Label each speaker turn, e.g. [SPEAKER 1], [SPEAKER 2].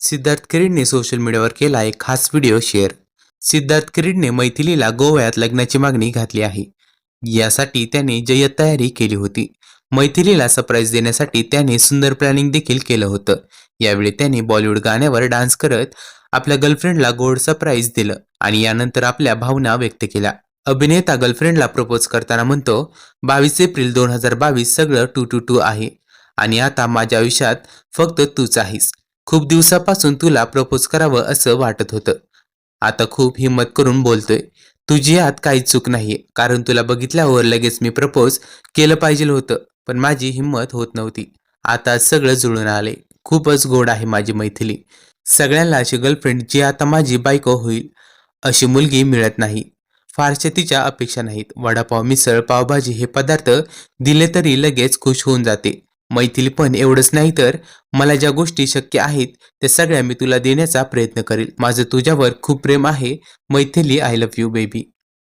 [SPEAKER 1] Siddharth किरीडने social मीडियावर केला एक खास व्हिडिओ शेअर सिद्धार्थ किरीडने मैथिलीला गोव्यात लग्नाची मागणी घातली आहे. यासाठी त्याने जय्यत तयारी केली होती. मैथिलीला सरप्राईज देण्यासाठी त्याने सुंदर प्लॅनिंग देखील केलं होतं. यावेळी त्याने बॉलिवूड गाण्यावर डान्स करत आपल्या गर्लफ्रेंडला गोड सरप्राईज दिलं आणि यानंतर आपल्या भावना व्यक्त केल्या. अभिनेता गर्लफ्रेंडला प्रपोज करताना म्हणतो बावीस एप्रिल दोन हजार बावीस सगळं टू टू टू आहे आणि आता माझ्या आयुष्यात फक्त तूच आहेस. खूप दिवसापासून तुला प्रपोज करावं असं वाटत होतं. आता खूप हिंमत करून बोलतोय. तुझी यात काही चूक नाही कारण तुला बघितल्यावर लगेच मी प्रपोज केलं पाहिजे होतं. पण माझी हिंमत होत नव्हती. आता सगळं जुळून आले खूपच गोड आहे माझी मैथिली. सगळ्यांना अशी गर्लफ्रेंड जी आता माझी बायको होईल अशी मुलगी मिळत नाही. फारशा तिच्या अपेक्षा नाहीत. वडापाव मिसळ पावभाजी हे पदार्थ दिले तरी लगेच खुश होऊन जाते. मैथिली पण एवढंच नाही तर मला ज्या गोष्टी शक्य आहेत त्या सगळ्या मी तुला देण्याचा प्रयत्न करेल. माझं तुझ्यावर खूप प्रेम आहे. Maithili I love you baby